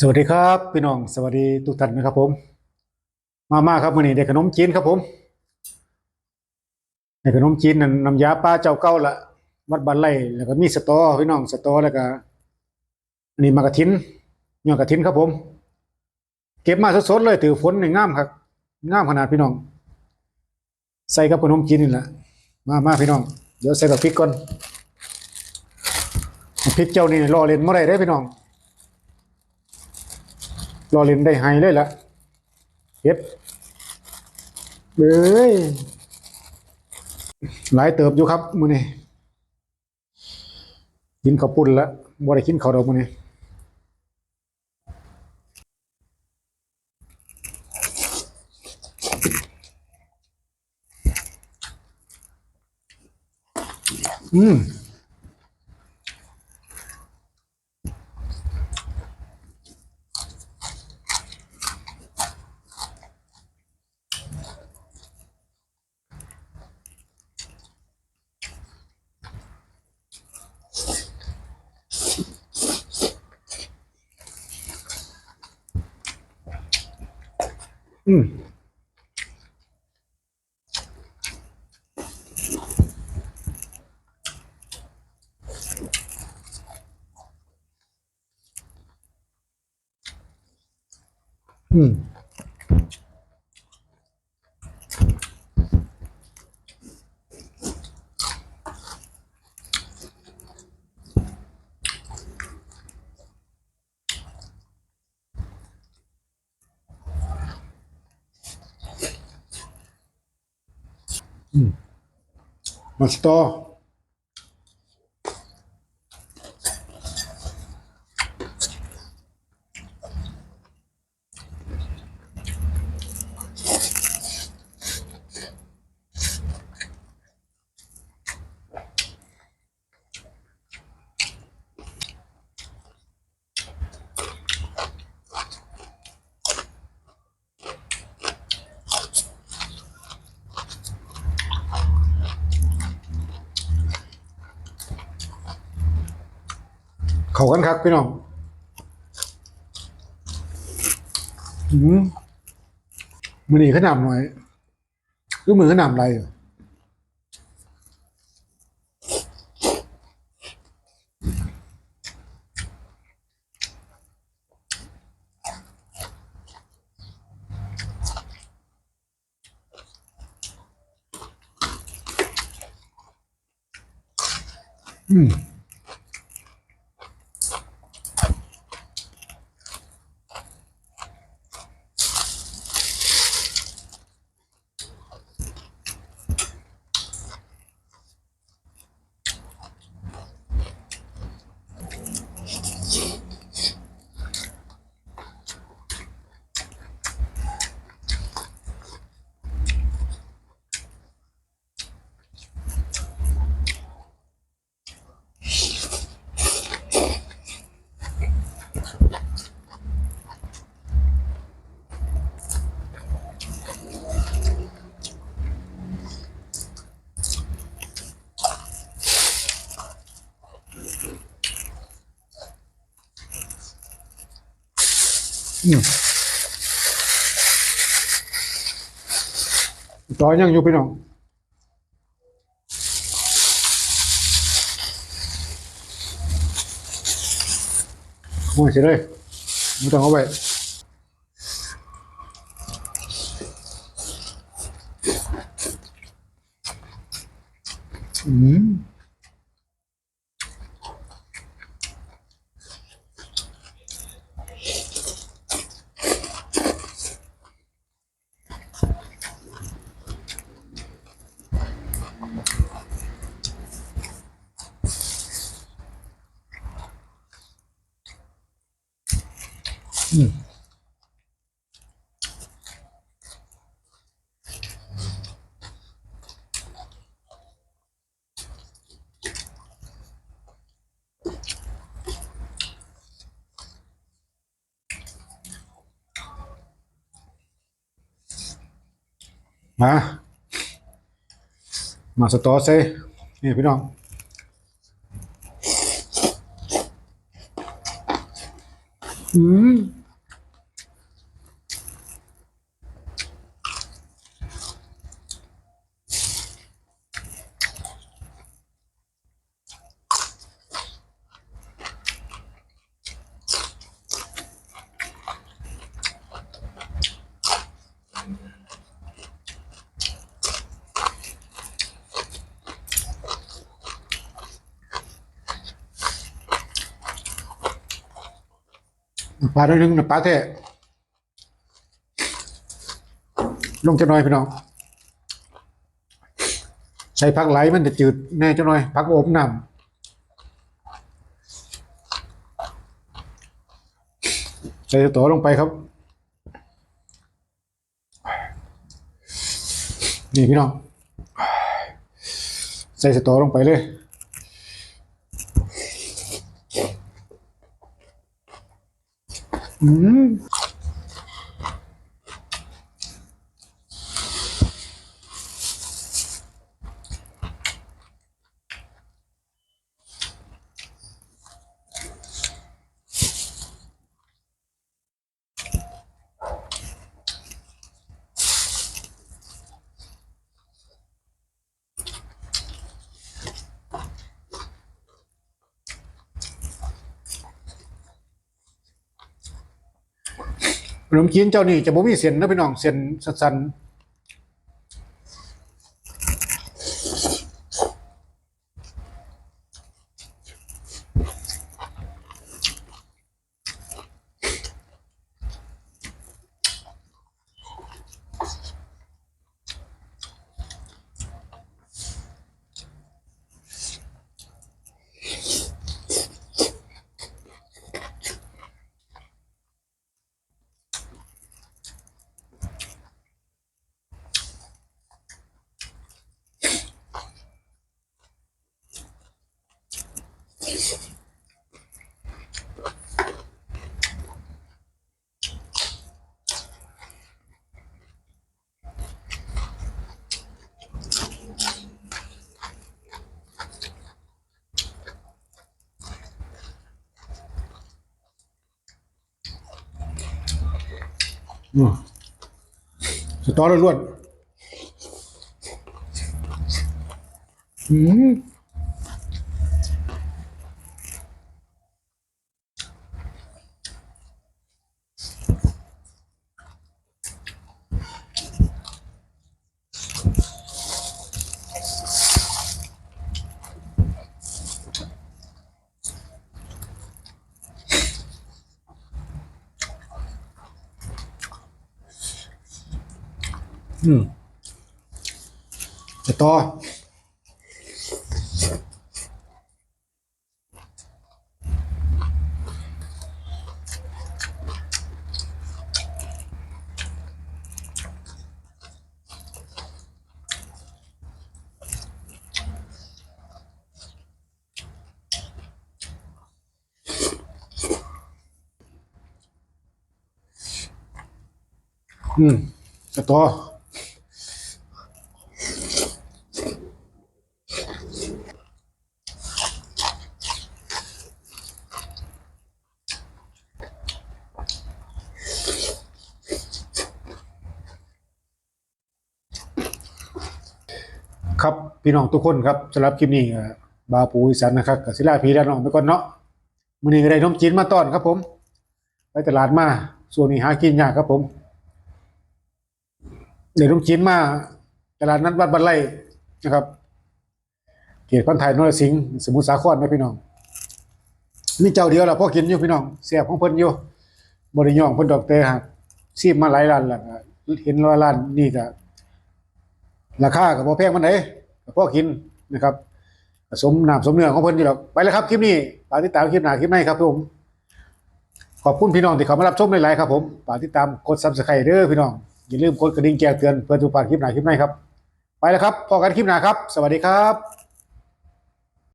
สวัสดีครับพี่น้องสวัสดีทุกท่านนะครับผม มามาครับมื้อนี้ได้ขนมจีนครับผมได้ขนมจีนนั่นน้ำยาปลาเจ้าเก่าละวัดบ้านไร่แล้วก็มีสตอพี่น้องสตอแล้วก็อันนี้มากระถินยอดกระถินครับผม เก็บมาสดๆเลยถือฝนนี่งามครับงามขนาดพี่น้อง ใส่กับขนมจีนนี่แหละมามาพี่น้อง เดี๋ยวใส่กับพริกก่อนพริกเจ้านี่รอเล่นบ่ได้เด้พี่น้อง รอเล่นได้ไฮเลยละเฮ็ดเอ้ยหลายเติบอยู่ครับมื้อนี้กินข้าวปุ้นละบ่ได้กินข้าวดอกมื้อนี้อืม อืม Малтаа เขากันครับพี่น้องอืมมือนี้ขนำหน่อยคือมือขนำอะไรอยู่อืม อืมต่อยังอยู่พี่น้องโอ้ยเสียเลยไม่ต้องเอาไปอืม มามาสตอเซ่นี่พี่น้องอือืม ปลาด้วยนึงนะปลาแท้ลงจะน้อยพี่น้อง ใส่ผักไหลมันจะจืดแน่จะน้อยผักอบน้ำใส่ตัวลงไปครับ นี่พี่น้อง ใส่สตอลงไปเลย อืม ขนมจีนเจ้านี่จะบ่มีเส้นนะพี่น้องเส้นสั้นๆ อืมสตอล้วนอืม อืมจะต่ออืมจ ครับพี่น้องทุกคนครับสำหรับคลิปนี้บาปูอีสานนะครับกับศิลาพีและน้องไปก่อนเนาะมื้อนี้ก็ได้นมจีนมาต้อนครับผม ไปตลาดมาส่วนนี้หากินยากครับผมได้นมจีนมาตลาดนัดวัดบันไลนะครับเขตพันธุ์ไทยนรสิงห์สมุทรสาครนะพี่น้องนี่เจ้าเดียวละพ่อกินอยู่พี่น้องเสียบของเพิ่นอยู่บ่ได้ย่องเพิ่นดอกแต่หากซีบมาหลายร้านแล้วเห็นว่าร้านนี้ก็ ราคากับพอแพงมันไหนพ่อกินนะครับสมน้ำสมเนื้อของเพิ่นอยู่หรอกไปแล้วครับคลิปนี้ฝากติดตามคลิปหน้าคลิปในครับผมขอบคุณพี่น้องที่เข้ามารับชมหลายๆครับผมฝากติดตามกดซับสไครต์เด้อพี่น้องอย่าลืมกดกระดิ่งแจ้งเตือนเพื่อทุกฝากคลิปหน้าคลิปในครับ ไปแล้วครับพอกันคลิปหน้าครับ สวัสดีครับ